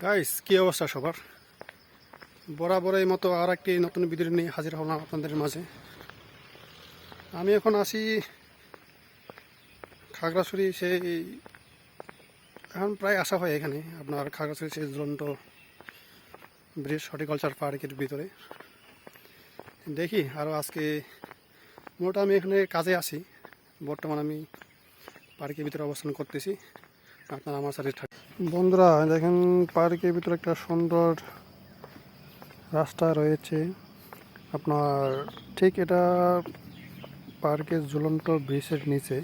Guys কি অবস্থা সবার? বরাবরের মতো আর একটি নতুন ভিডিও নিয়ে হাজির হলাম আপনাদের মাঝে। আমি এখন আসি খাগড়াছড়ি সেই এখন প্রায় আসা হয় এখানে, আপনার খাগড়াছড়ি সেই ঝুলন্ত ব্রিজ হর্টিকালচার পার্কের ভিতরে। দেখি আরও আজকে মোট আমি এখানে কাজে আসি। বর্তমান আমি পার্কের ভিতরে অবস্থান করতেছি। আপনারা আমার সাথে বন্ধুরা, দেখেন পার্কের ভিতরে একটা সুন্দর রাস্তা রয়েছে। আপনার ঠিক এটা পার্কের ঝুলন্ত ব্রিজের নিচে।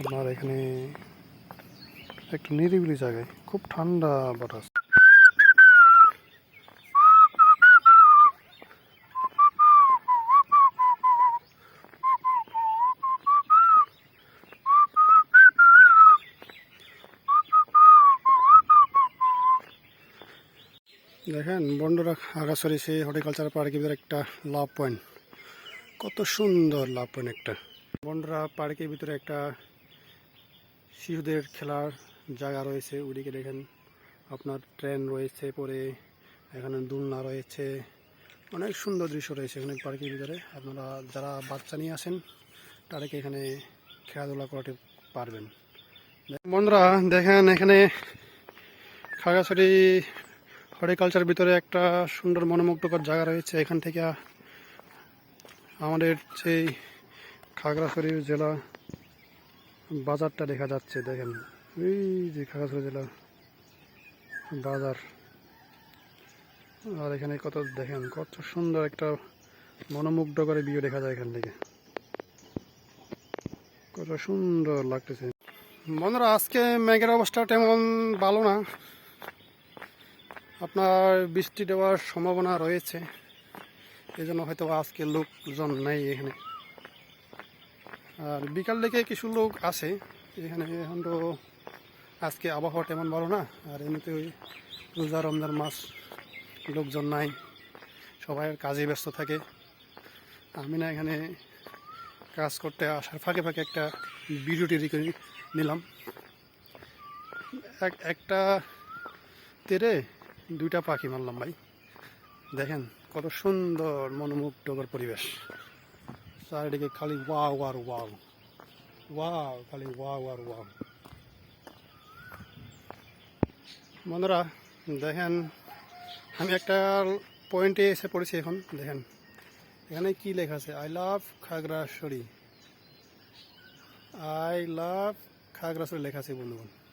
আপনার এখানে একটা নিরিবিলি জায়গায়, খুব ঠান্ডা বাতাস। দেখেন, বন্ধুরা, আগাছড়ি সেই হর্টিকালচার পার্কের ভিতরে একটা লাভ পয়েন্ট। কত সুন্দর লাভ পয়েন্ট একটা। বন্ধুরা, পার্কের ভিতরে একটা শিশুদের খেলার জায়গা রয়েছে। ওদিকে দেখেন, আপনার ট্রেন রয়েছে পরে, এখানে দোলনা রয়েছে। অনেক সুন্দর দৃশ্য রয়েছে এখানে পার্কের ভিতরে। আপনারা যারা বাচ্চা নিয়ে আসেন, তাদেরকে এখানে খেলাধুলা করাতে পারবেন। বন্ধুরা, দেখেন, এখানে খাগড়াছড়ি হর্টিকালচার ভিতরে একটা সুন্দর মনোমুগ্ধকর জায়গা রয়েছে। এখান থেকে আমাদের সেই খাগড়াছড়ি জেলা বাজারটা দেখা যাচ্ছে, দেখেন। এই যে খাগড়াছড়ি জেলা বাজার। আর এখানে কত, দেখেন, কত সুন্দর একটা মনোমুগ্ধকর ভিউ দেখা যায় এখান থেকে। কত সুন্দর লাগতেছে। বন্ধুরা, আজকে মেঘের অবস্থা তেমন ভালো না। আপনার বৃষ্টি দেওয়ার সম্ভাবনা রয়েছে। এই জন্য হয়তো আজকে লোকজন নেই এখানে। আর বিকাল দিকে কিছু লোক আছে। এখানে এখন তো আজকে আবহাওয়া তেমন ভালো না। আর এমনিতে ওই রোজা, রমজান মাস লোকজন নাই। সবাই কাজে ব্যস্ত থাকে। আমি না এখানে কাজ করতে আসার ফাঁকে ফাঁকে একটা ভিডিও তৈরি করে নিলাম। এক, একটা তেরে দুইটা পাখি মারলাম ভাই। দেখেন কত সুন্দর মনোমুগ্ধকর পরিবেশ। চারিদিকে খালি ওয়াও আর ওয়াও। ওয়াও, খালি ওয়াও আর ওয়াও। বন্ধুরা, দেখেন, আমি একটা পয়েন্টে এসে পড়েছি এখন, দেখেন। এখানে কি লেখা আছে? I love Khagrachari. I love Khagrachari লেখা আছে বন্ধুগণ।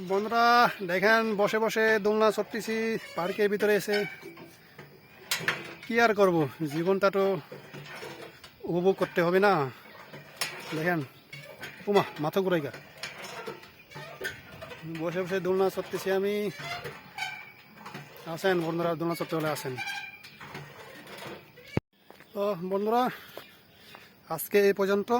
বন্ধুরা, দেখেন, বসে বসে দোলনা চড়তেছি, পার্কের ভিতরে এসে। কি আর করব? জীবনটা তো উপভোগ করতে হবে না। দেখেন, উমা, মাথা ঘুরাইগা বসে বসে দোলনা চড়তেছি আমি। আসেন, বন্ধুরা, দোলনা চড়তে হলে আসেন। তো, বন্ধুরা, আজকে এই পর্যন্ত।